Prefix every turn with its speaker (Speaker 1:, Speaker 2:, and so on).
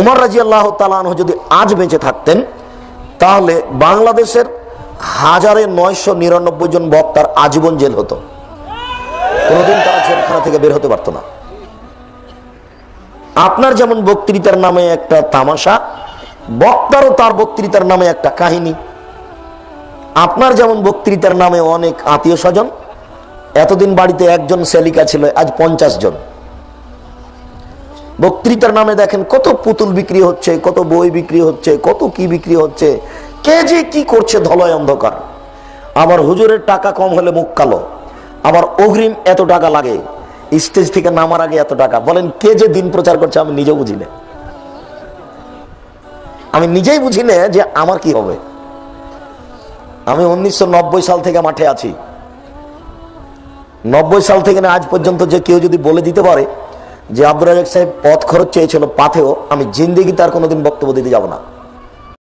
Speaker 1: উমর রাজি আল্লাহ তালাহ যদি আজ বেঁচে থাকতেন, তাহলে বাংলাদেশের হাজারে নয়শো নিরানব্বই জন বক্তার আজীবন জেল হতো। কোনোদিন তারা জেলখানা থেকে বের হতে পারতো না। আপনার যেমন বক্তৃতার নামে একটা তামাশা, বক্তারও তার বক্তৃতার নামে একটা কাহিনী। আপনার যেমন বক্তৃতার নামে অনেক আত্মীয় স্বজন, এতদিন বাড়িতে একজন সেলিকা ছিল, আজ পঞ্চাশ জন। বক্তৃতার নামে দেখেন কত পুতুল বিক্রি হচ্ছে, কত বই বিক্রি হচ্ছে, কত কি বিক্রি হচ্ছে। কে যে কি করছে ধলয় অন্ধকার। আমার হুজুরের টাকা কম হলে মুখ কালো। আমার অগ্রিম এত টাকা লাগে। স্টেজ থেকে নামার আগে এত টাকা। বলেন, কে যে দিন প্রচার করছে আমি নিজেও বুঝি না। আমি নিজেই বুঝি না যে আমার কি হবে। আমি উনিশশো নব্বই সাল থেকে মাঠে আছি। নব্বই সাল থেকে না, আজ পর্যন্ত যে কেউ যদি বলে দিতে পারে যে আব্দুল রাজাক সাহেব পথ খরচ চেয়েছিল পাথেও আমি জিন্দিগি তার কোনোদিন বক্তব্য দিতে যাব না।